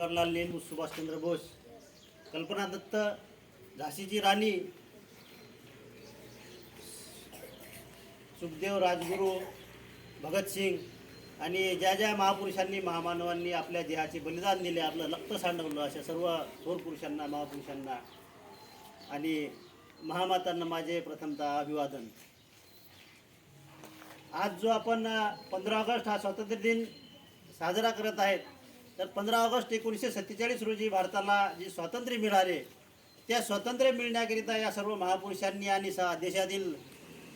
जवाहरलाल नेहरू सुभाषचंद्र बोस कल्पना दत्त झाशीची राणी सुखदेव राजगुरू भगतसिंग आणि ज्या ज्या महापुरुषांनी महामानवांनी आपल्या देहाचे बलिदान दिले आपलं रक्त सांडवलं अशा सर्व थोर पुरुषांना महापुरुषांना आणि महामातांना माझे प्रथमतः अभिवादन. आज जो आपण पंधरा ऑगस्ट हा स्वातंत्र्य दिन साजरा करत आहेत तर पंधरा ऑगस्ट एकोणीसशे सत्तेचाळीस रोजी भारताला जे स्वातंत्र्य मिळाले त्या स्वातंत्र्य मिळण्याकरिता या सर्व महापुरुषांनी आणि सा देशातील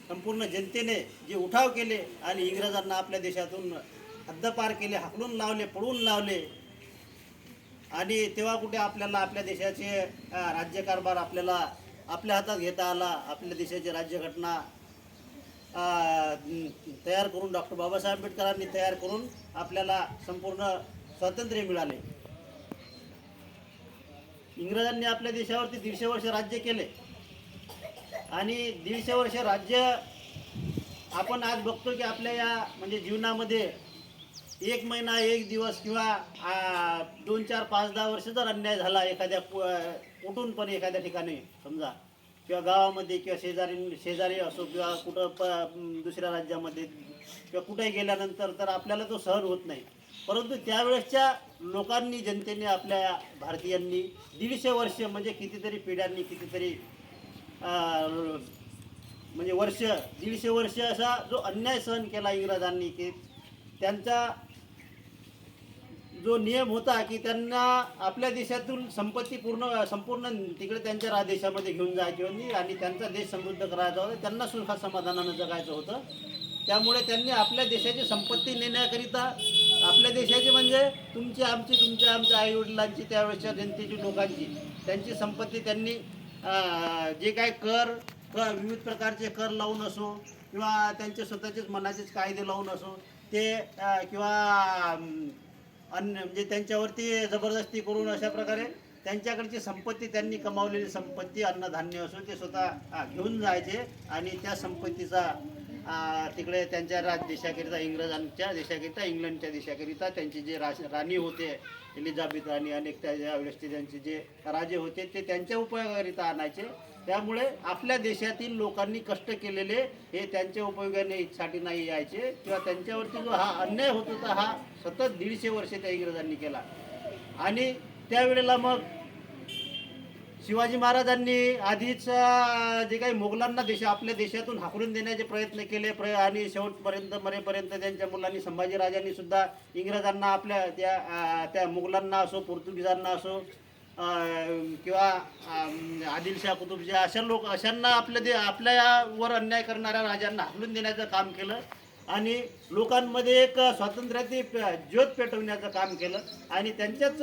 संपूर्ण जनतेने जे उठाव केले आणि इंग्रजांना आपल्या देशातून हद्दपार केले हाकलून लावले पळून लावले आणि तेव्हा कुठे आपल्याला आपल्या देशाचे राज्यकारभार आपल्याला आपल्या हातात घेता आला आपल्या देशाची राज्यघटना तयार करून डॉक्टर बाबासाहेब आंबेडकरांनी तयार करून आपल्याला संपूर्ण स्वातंत्र्य मिळाले. इंग्रजांनी आपल्या देशावरती दीडशे वर्ष राज्य केले. आणि दीडशे वर्ष राज्य आपण आज बघतो की आपल्या या म्हणजे जीवनामध्ये एक महिना एक दिवस किंवा दोन चार पाच दहा वर्ष जर अन्याय झाला एखाद्या कुठून पण एखाद्या ठिकाणी समजा किंवा गावामध्ये किंवा शेजारी शेजारी असो किंवा कुठं प दुसऱ्या राज्यामध्ये किंवा कुठे गेल्यानंतर तर आपल्याला तो सहन होत नाही. परंतु त्यावेळेसच्या लोकांनी जनतेने आपल्या भारतीयांनी दीडशे वर्ष म्हणजे कितीतरी पिढ्यांनी कितीतरी म्हणजे वर्ष दीडशे वर्ष असा जो अन्याय सहन केला इंग्रजांनी की त्यांचा जो नियम होता की त्यांना आपल्या देशातून संपत्ती पूर्ण संपूर्ण तिकडे त्यांच्या रा- देशामध्ये घेऊन जायची होती आणि त्यांचा देश समृद्ध करायचा होता त्यांना सुखा समाधानानं जगायचं होतं. त्यामुळे त्यांनी आपल्या देशाची संपत्ती नेण्याकरिता आपल्या देशाची म्हणजे तुमची आमची तुमच्या आमच्या आईवडिलांची त्यावेळेच्या जनतेची लोकांची त्यांची संपत्ती त्यांनी जे काय कर कर विविध प्रकारचे कर लावून असो किंवा त्यांचे स्वतःचेच मनाचेच कायदे लावून असो ते किंवा अन्य म्हणजे त्यांच्यावरती जबरदस्ती करून अशा प्रकारे त्यांच्याकडची संपत्ती त्यांनी कमावलेली संपत्ती अन्नधान्य असो ते स्वतः घेऊन जायचे आणि त्या संपत्तीचा तिकडे त्यांच्या राज देशाकरिता इंग्रजांच्या देशाकरिता इंग्लंडच्या देशाकरिता त्यांचे जे राश राणी होते एलिझाबेथ राणी अनेक त्या व्यक्ती त्यांचे जे राजे होते ते त्यांच्या उपयोगाकरिता आणायचे. त्यामुळे आपल्या देशातील लोकांनी कष्ट केलेले हे त्यांच्या उपयोगासाठी नाही यायचे. किंवा त्यांच्यावरती जो हा अन्याय होत होता हा सतत दीडशे वर्षे त्या इंग्रजांनी केला. आणि त्यावेळेला मग शिवाजी महाराजांनी आधीच जे काही मुघलांना देश आपल्या देशातून हाकलून देण्याचे प्रयत्न केले प्र आणि शेवटपर्यंत मरेपर्यंत त्यांच्या मुलांनी संभाजीराजांनी सुद्धा इंग्रजांना आपल्या त्या त्या मुघलांना असो पोर्तुगीजांना असो किंवा आदिलशाह कुतुबशाह अशा लोक अशांना आपल्या दे आपल्यावर अन्याय करणाऱ्या राजांना हाकलून देण्याचं काम केलं. आणि लोकांमध्ये एक स्वातंत्र्याची प- ज्योत पेटवण्याचं काम केलं. आणि त्यांच्याच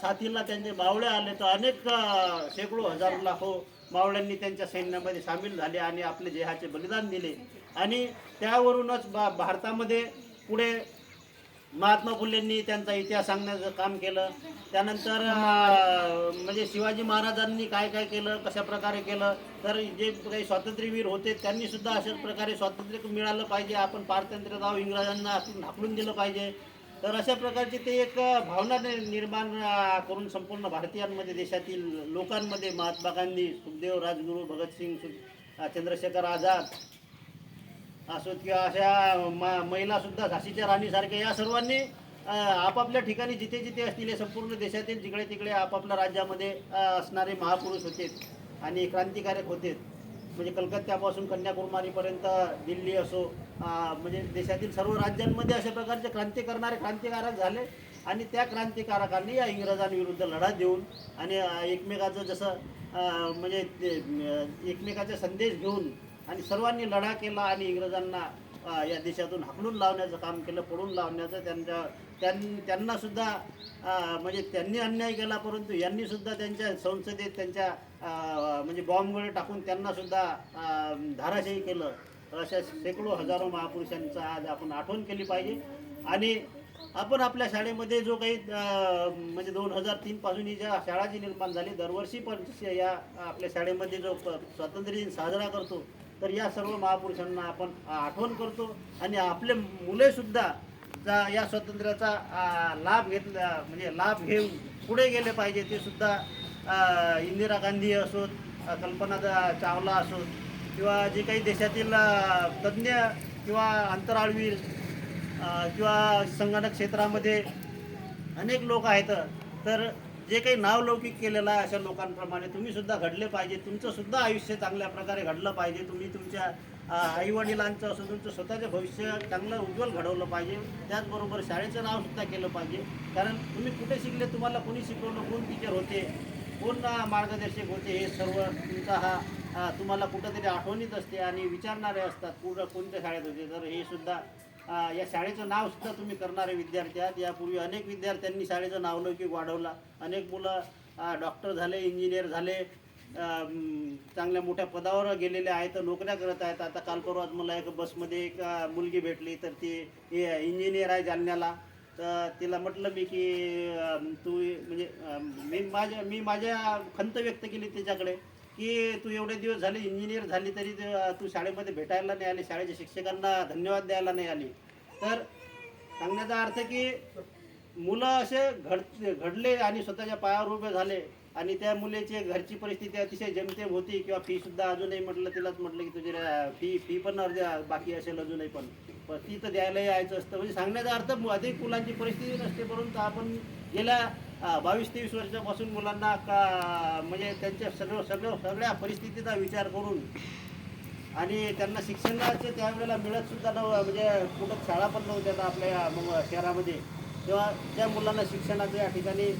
साथीला त्यांचे मावळे आले तर अनेक शेकडो हजार लाखो हो मावळ्यांनी त्यांच्या सैन्यामध्ये सामील झाले आणि आपले देहाचे बलिदान दिले. आणि त्यावरूनच बा भारतामध्ये पुढे महात्मा फुलेंनी त्यांचा इतिहास सांगण्याचं काम केलं. त्यानंतर म्हणजे शिवाजी महाराजांनी काय काय केलं कशा प्रकारे केलं तर जे काही स्वातंत्र्यवीर होते त्यांनी सुद्धा अशाच प्रकारे स्वातंत्र्य मिळालं पाहिजे. आपण पारतंत्र्य जाऊ इंग्रजांना आपण ढाकलून दिलं पाहिजे. तर अशा प्रकारची ते एक भावना निर्माण करून संपूर्ण भारतीयांमध्ये देशातील लोकांमध्ये महात्मा गांधी सुखदेव राजगुरू भगतसिंग चंद्रशेखर आझाद असोत किंवा अशा म महिला सुद्धा झाशीच्या राणीसारख्या या सर्वांनी आपापल्या ठिकाणी जिथे जिथे असतील संपूर्ण देशातील जिकडे तिकडे आपापल्या राज्यामध्ये असणारे महापुरुष होते आणि क्रांतिकारक होते म्हणजे कलकत्त्यापासून कन्याकुमारीपर्यंत दिल्ली असो म्हणजे देशातील सर्व राज्यांमध्ये अशा प्रकारचे क्रांती करणारे क्रांतिकारक झाले आणि त्या क्रांतिकारकांनी या इंग्रजांविरुद्ध लढा देऊन आणि एकमेकाचं जसं म्हणजे ते, एकमेकाचा संदेश घेऊन आणि सर्वांनी लढा केला आणि इंग्रजांना या देशातून हाकलून लावण्याचं काम केलं पडून लावण्याचं त्यांच्या त्यां त्यांनासुद्धा म्हणजे त्यांनी अन्याय केला परंतु यांनीसुद्धा त्यांच्या संसदेत त्यांच्या म्हणजे बॉम्बगोळे टाकून त्यांनासुद्धा धाराशाही केलं. तर अशा शेकडो हजारो महापुरुषांचा आज आपण आठवण केली पाहिजे. आणि आपण आपल्या शाळेमध्ये जो काही म्हणजे दोन हजार तीनपासून ही ज्या शाळा जी निर्माण झाली दरवर्षी पण या आपल्या शाळेमध्ये जो स्वातंत्र्य दिन साजरा करतो तर या सर्व महापुरुषांना आपण आठवण करतो. आणि आपले मुलेसुद्धा जा या स्वातंत्र्याचा लाभ घेतला म्हणजे लाभ घेऊन पुढे गेले पाहिजे ते सुद्धा इंदिरा गांधी असोत कल्पना चावला असोत किंवा जे काही देशातील तज्ज्ञ किंवा अंतराळवीर किंवा संगणक क्षेत्रामध्ये अनेक लोक आहेत तर जे काही नावलौकिक केलेलं आहे अशा लोकांप्रमाणे तुम्ही सुद्धा घडले पाहिजे. तुमचं सुद्धा आयुष्य चांगल्या प्रकारे घडलं पाहिजे. तुम्ही तुमच्या आईवडिलांचं असं तुमचं स्वतःचं भविष्य चांगलं उज्ज्वल घडवलं पाहिजे. त्याचबरोबर शाळेचं नाव सुद्धा केलं पाहिजे. कारण तुम्ही कुठे शिकले तुम्हाला कोणी शिकवलं कोण टीचर होते कोण मार्गदर्शक होते हे सर्व तुमचा हा तुम्हाला कुठंतरी आठवणीत असते आणि विचारणारे असतात कुठं कोणत्या शाळेत होते. तर हे सुद्धा या शाळेचं नाव सुद्धा तुम्ही करणारे विद्यार्थी आहात. यापूर्वी अनेक विद्यार्थ्यांनी शाळेचं नावलौकिक वाढवला. अनेक मुलं डॉक्टर झाले इंजिनियर झाले चांगल्या मोठ्या पदावर गेलेले आहेत नोकऱ्या करत आहेत. आता काल परवाच मला एक बसमध्ये एक मुलगी भेटली तर ती इंजिनियर आहे जालन्याला. तर तिला म्हटलं मी की तू म्हणजे मी माझ्या मी माझ्या खंत व्यक्त केली त्याच्याकडे की तू एवढे दिवस झाले इंजिनियर झाली तरी तू शाळेमध्ये भेटायला नाही आली शाळेच्या शिक्षकांना धन्यवाद द्यायला नाही आली. तर सांगण्याचा अर्थ की मुलं असे घड घडले आणि स्वतःच्या पायावर उभे झाले आणि त्या मुलीची घरची परिस्थिती अतिशय जमतेम होती किंवा फीसुद्धा अजूनही म्हटलं तिलाच म्हटलं की तुझी फी फी पण अर्ज बाकी असेल अजूनही पण. पण ती तर द्यायला यायचं असतं. म्हणजे सांगण्याचा अर्थ अधिक मुलांची परिस्थिती नसते परंतु आपण गेल्या बावीस तेवीस वर्षापासून मुलांना का म्हणजे त्यांच्या सर्व सगळं सगळ्या परिस्थितीचा विचार करून आणि त्यांना शिक्षणाचे त्यावेळेला मिळतसुद्धा नव्ह म्हणजे कुठं शाळा पण नव्हत्या आता आपल्या मग शहरामध्ये. तेव्हा त्या मुलांना शिक्षणाचं या ठिकाणी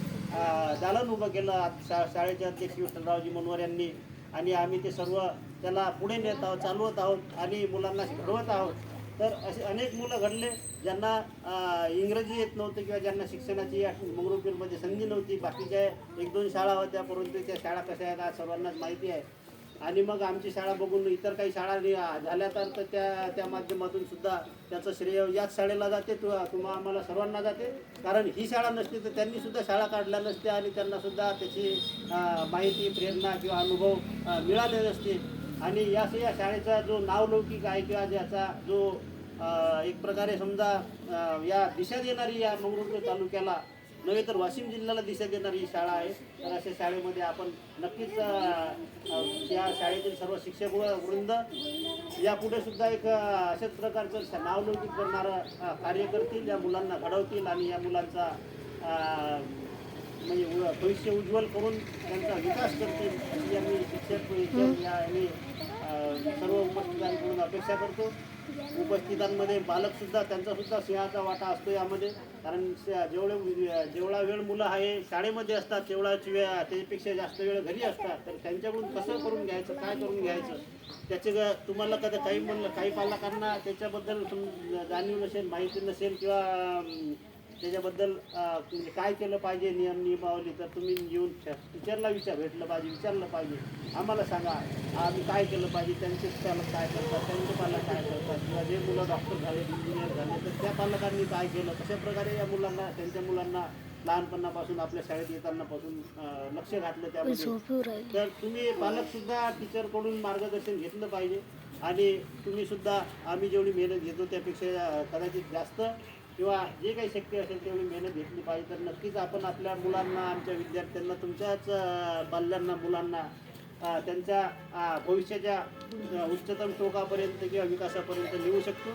दालन उभं केलं शा शाळेचे अध्यक्ष विठ्ठलरावजी मनोहर यांनी. आणि आम्ही ते सर्व त्याला पुढे नेत आहोत चालवत आहोत आणि मुलांना घडवत आहोत. तर असे अनेक मुलं घडले ज्यांना इंग्रजी येत नव्हतं किंवा ज्यांना शिक्षणाची या मंगरुळपीरमध्ये संधी नव्हती. बाकीच्या एक दोन शाळा होत्या परंतु त्या शाळा कशा आहेत आज सर्वांनाच माहिती आहे. आणि मग आमची शाळा बघून इतर काही शाळा नि- झाल्या तर तर त्या त्या माध्यमातून सुद्धा त्याचं श्रेय याच शाळेला जाते किंवा तुम्हा आम्हाला सर्वांना जाते. कारण ही शाळा नसती तर त्यांनी सुद्धा शाळा काढल्या नसत्या आणि त्यांना सुद्धा त्याची माहिती प्रेरणा किंवा अनुभव मिळाले नसते. आणि या या शाळेचा जो नावलौकिक आहे किंवा ज्याचा जो एक प्रकारे समजा या दिशा देणारी या मंगरुळपीर तालुक्याला नव्हे तर वाशिम जिल्ह्याला दिशा देणारी ही शाळा आहे. तर अशा शाळेमध्ये आपण नक्कीच या शाळेतील सर्व शिक्षक व वृंद यापुढे सुद्धा एक अशाच प्रकारचं नावलौकिक करणारं कार्य करतील या मुलांना घडवतील आणि या मुलांचा म्हणजे भविष्य उज्ज्वल करून त्यांचा विकास करतील अशी आम्ही शिक्षक या आम्ही सर्व उपस्थितांकडून अपेक्षा करतो. उपस्थितांमध्ये पालकसुद्धा त्यांचासुद्धा सिंहाचा वाटा असतो यामध्ये. कारण जेवढे जेवढा वेळ मुलं आहे शाळेमध्ये असतात तेवढाच वेळ त्याच्यापेक्षा जास्त वेळ घरी असतात. तर त्यांच्याकडून कसं करून घ्यायचं काय करून घ्यायचं? त्याचे तुम्हाला कधी काही म्हणलं काही पालकांना त्याच्याबद्दल जाणीव नसेल माहिती नसेल किंवा त्याच्याबद्दल म्हणजे काय केलं पाहिजे नियम नियमावली तर तुम्ही येऊन टीचरला विचार भेटलं पाहिजे विचारलं पाहिजे. आम्हाला सांगा आम्ही काय केलं पाहिजे त्यांचे पालक काय करतात त्यांचे पालक काय करतात किंवा जे मुलं डॉक्टर झाले इंजिनियर झाले तर त्या पालकांनी काय केलं? कशा प्रकारे या मुलांना त्यांच्या मुलांना लहानपणापासून आपल्या शाळेत येताना पासून अं, लक्ष घातलं त्यामध्ये. तर तुम्ही पालक सुद्धा टीचरकडून मार्गदर्शन घेतलं पाहिजे. आणि तुम्ही सुद्धा आम्ही जेवढी मेहनत घेतो त्यापेक्षा कदाचित जास्त किंवा जे काही शक्य असेल तेवढी मेहनत घेतली पाहिजे. तर नक्कीच आपण आपल्या मुलांना आमच्या विद्यार्थ्यांना तुमच्याच बाल्यांना मुलांना त्यांच्या भविष्याच्या उच्चतम टोकापर्यंत किंवा विकासापर्यंत नेऊ शकतो.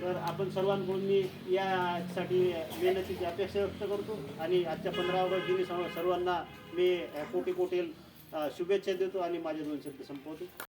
तर आपण सर्वांकडून मी यासाठी मेहनतीची अपेक्षा व्यक्त करतो आणि आजच्या पंधरा ऑगस्ट दिनी सर्व- सर्वांना मी कोटी कोटी शुभेच्छा देतो आणि माझे दोन शब्द संपवतो.